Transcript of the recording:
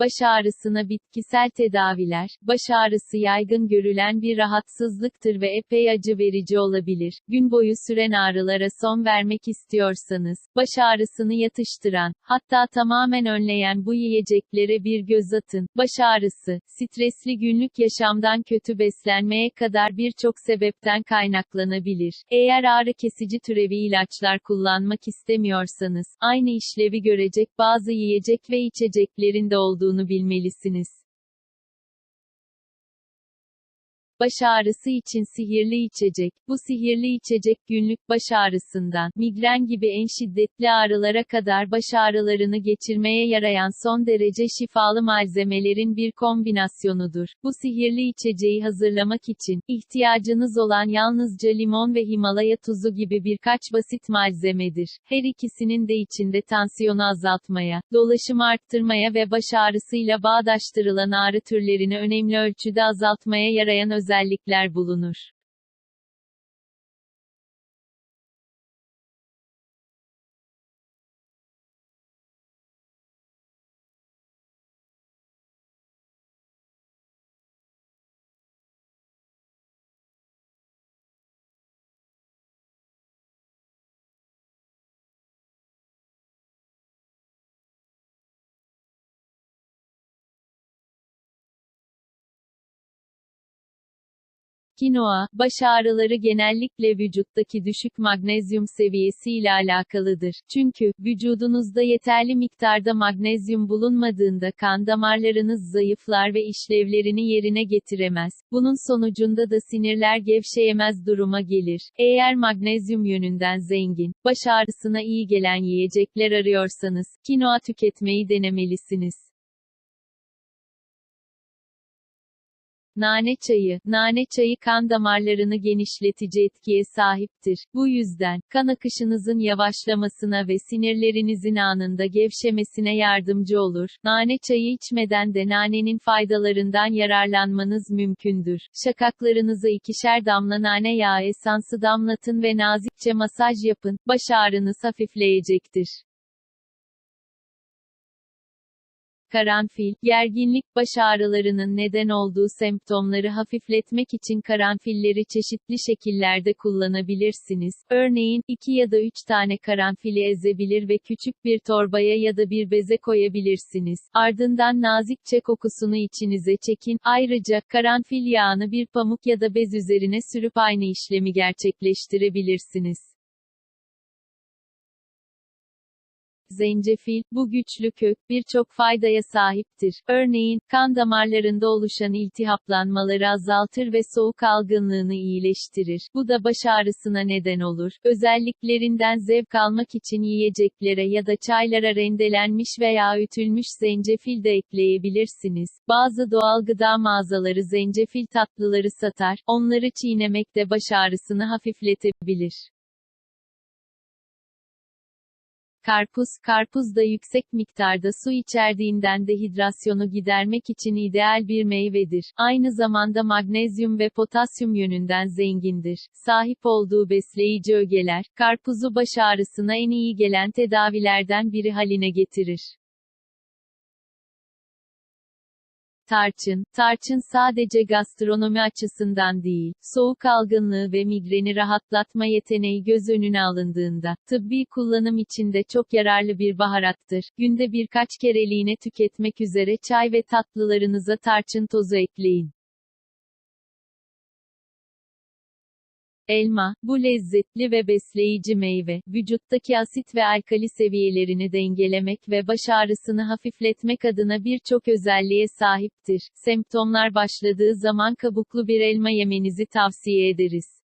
Baş ağrısına bitkisel tedaviler, baş ağrısı yaygın görülen bir rahatsızlıktır ve epey acı verici olabilir. Gün boyu süren ağrılara son vermek istiyorsanız, baş ağrısını yatıştıran, hatta tamamen önleyen bu yiyeceklere bir göz atın. Baş ağrısı, stresli günlük yaşamdan kötü beslenmeye kadar birçok sebepten kaynaklanabilir. Eğer ağrı kesici türevi ilaçlar kullanmak istemiyorsanız, aynı işlevi görecek bazı yiyecek ve içeceklerin de olduğunu bilmelisiniz. Baş ağrısı için sihirli içecek. Bu sihirli içecek günlük baş ağrısından, migren gibi en şiddetli ağrılara kadar baş ağrılarını geçirmeye yarayan son derece şifalı malzemelerin bir kombinasyonudur. Bu sihirli içeceği hazırlamak için, ihtiyacınız olan yalnızca limon ve Himalaya tuzu gibi birkaç basit malzemedir. Her ikisinin de içinde tansiyonu azaltmaya, dolaşımı arttırmaya ve baş ağrısıyla bağdaştırılan ağrı türlerini önemli ölçüde azaltmaya yarayan özellikler bulunur. Kinoa, baş ağrıları genellikle vücuttaki düşük magnezyum seviyesi ile alakalıdır. Çünkü, vücudunuzda yeterli miktarda magnezyum bulunmadığında kan damarlarınız zayıflar ve işlevlerini yerine getiremez. Bunun sonucunda da sinirler gevşeyemez duruma gelir. Eğer magnezyum yönünden zengin, baş ağrısına iyi gelen yiyecekler arıyorsanız, kinoa tüketmeyi denemelisiniz. Nane çayı, nane çayı kan damarlarını genişletici etkiye sahiptir. Bu yüzden, kan akışınızın yavaşlamasına ve sinirlerinizin anında gevşemesine yardımcı olur. Nane çayı içmeden de nanenin faydalarından yararlanmanız mümkündür. Şakaklarınıza ikişer damla nane yağı esansı damlatın ve nazikçe masaj yapın, baş ağrınız hafifleyecektir. Karanfil, gerginlik, baş ağrılarının neden olduğu semptomları hafifletmek için karanfilleri çeşitli şekillerde kullanabilirsiniz. Örneğin, 2 ya da 3 tane karanfili ezebilir ve küçük bir torbaya ya da bir beze koyabilirsiniz. Ardından nazikçe kokusunu içinize çekin. Ayrıca, karanfil yağını bir pamuk ya da bez üzerine sürüp aynı işlemi gerçekleştirebilirsiniz. Zencefil, bu güçlü kök, birçok faydaya sahiptir. Örneğin, kan damarlarında oluşan iltihaplanmaları azaltır ve soğuk algınlığını iyileştirir. Bu da baş ağrısına neden olur. Özelliklerinden zevk almak için yiyeceklere ya da çaylara rendelenmiş veya ütülmüş zencefil de ekleyebilirsiniz. Bazı doğal gıda mağazaları zencefil tatlıları satar, onları çiğnemek de baş ağrısını hafifletebilir. Karpuz, karpuz da yüksek miktarda su içerdiğinden dehidrasyonu gidermek için ideal bir meyvedir. Aynı zamanda magnezyum ve potasyum yönünden zengindir. Sahip olduğu besleyici ögeler, karpuzu baş ağrısına en iyi gelen tedavilerden biri haline getirir. Tarçın, tarçın sadece gastronomi açısından değil, soğuk algınlığı ve migreni rahatlatma yeteneği göz önüne alındığında, tıbbi kullanım için de çok yararlı bir baharattır. Günde birkaç kereliğine tüketmek üzere çay ve tatlılarınıza tarçın tozu ekleyin. Elma, bu lezzetli ve besleyici meyve, vücuttaki asit ve alkali seviyelerini dengelemek ve baş ağrısını hafifletmek adına birçok özelliğe sahiptir. Semptomlar başladığı zaman kabuklu bir elma yemenizi tavsiye ederiz.